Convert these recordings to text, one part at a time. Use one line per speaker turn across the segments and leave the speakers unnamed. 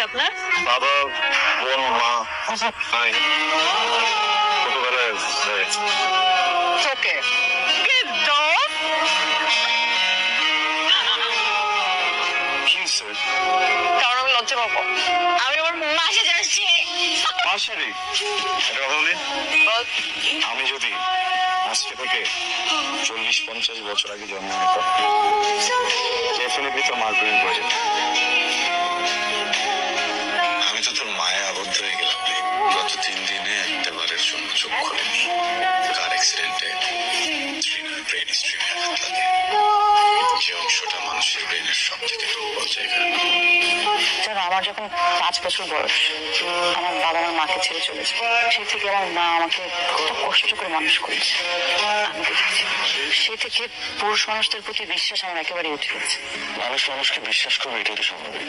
আছে আপনার?
বাবা বোন মা ভাই ছোটবেলায়।
ওকে? কারণ আমি লজ্জা পাবো। আমি আমার মাসে যাচ্ছি
মাসিরি এটা বলি আমি যদি আজকে থেকে চল্লিশ পঞ্চাশ বছর আগে জন্ম নিতাম।
ব্রেন স্ট্রিমে আঘাত লাগে যে অংশটা মানুষের ব্রেনের সব থেকে দুর্বল জায়গা।
জানো আমার যখন পাঁচ বছর বয়স আমার বাবা আমার মাকে ছেড়ে চলেছে সে থেকে আমার মা আমাকে কত কষ্ট করে মানুষ করেছে। আমি দেখেছি। সে থেকে পুরুষ মানুষদের প্রতি বিশ্বাস আমার একেবারে উঠে গেছে।
মানুষ মানুষকে বিশ্বাস করবে এটাই তো স্বাভাবিক।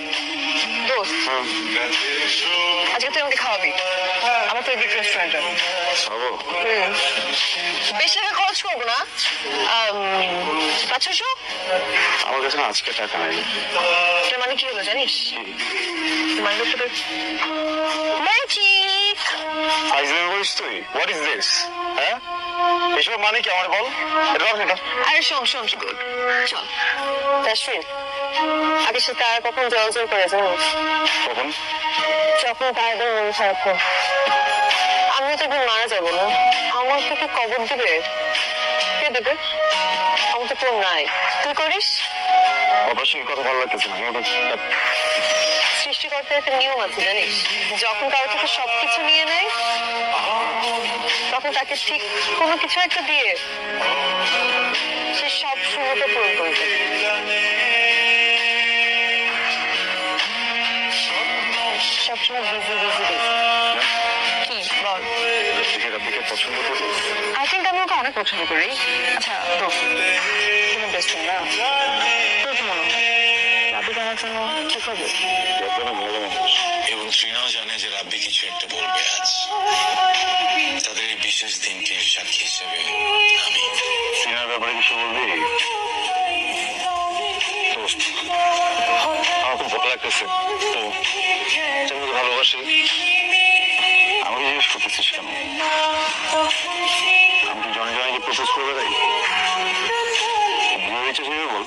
দোস্ত আজকে তুই আমাকে খাওয়াবি? আমার ফেভারিট রেস্টুরেন্টে বেশি টাকা খরচ করব না আম, পাঁচ
আমার কাছে আজকে টাকা নাই
মানে কি হলো জানিস মানে তোর ম্যাজিক
ফাইজলামি করিস তুই হোয়াট ইজ দিস হ্যাঁ এসব মানে কি আমার বল রাখ এটা
আরে শোন শোন শোন চল তাসফিন আগে সে তার কখন জল জল করে জানিস
কখন
যখন তার মন খারাপ আমি তো একদিন মারা যাব না। আমার থেকে কবর দেবে। কে দেবে? আমার তো কেউ নাই। তুই করিস?
অবশ্যই কথা ভালো লাগতেছে না।
সৃষ্টিকর্তার একটা নিয়ম আছে জানিস? যখন কারও থেকে সবকিছু নিয়ে নেয় তখন তাকে ঠিক কোনো কিছু একটা দিয়ে সে সব শূন্যতা পূরণ করে দেয়। সবসময় বিজি বিজি
পছন্দ করিস
আই থিঙ্ক আমি ওকে অনেক পছন্দ করি। আচ্ছা তো তুমি বেস্ট ফ্রেন্ড না? তোর কি মনে হয় আমার জন্য কি করবে?
যতটা ভালো মানুষ।
এবং শ্রীনাও জানে যে রাব্বি কিছু একটা বলবে আজ। তাদের এই বিশেষ দিনটির সাক্ষী হিসেবে আমি।
সিনার ব্যাপারে কিছু বলবি? আমার খুব ভালো লাগতেছে। তো তুমি ভালোবাসি। করতেছিস কেন আমি কি জনে জনে প্রপোজ করে দেয় বিয়ে হয়েছে সেভাবে বল।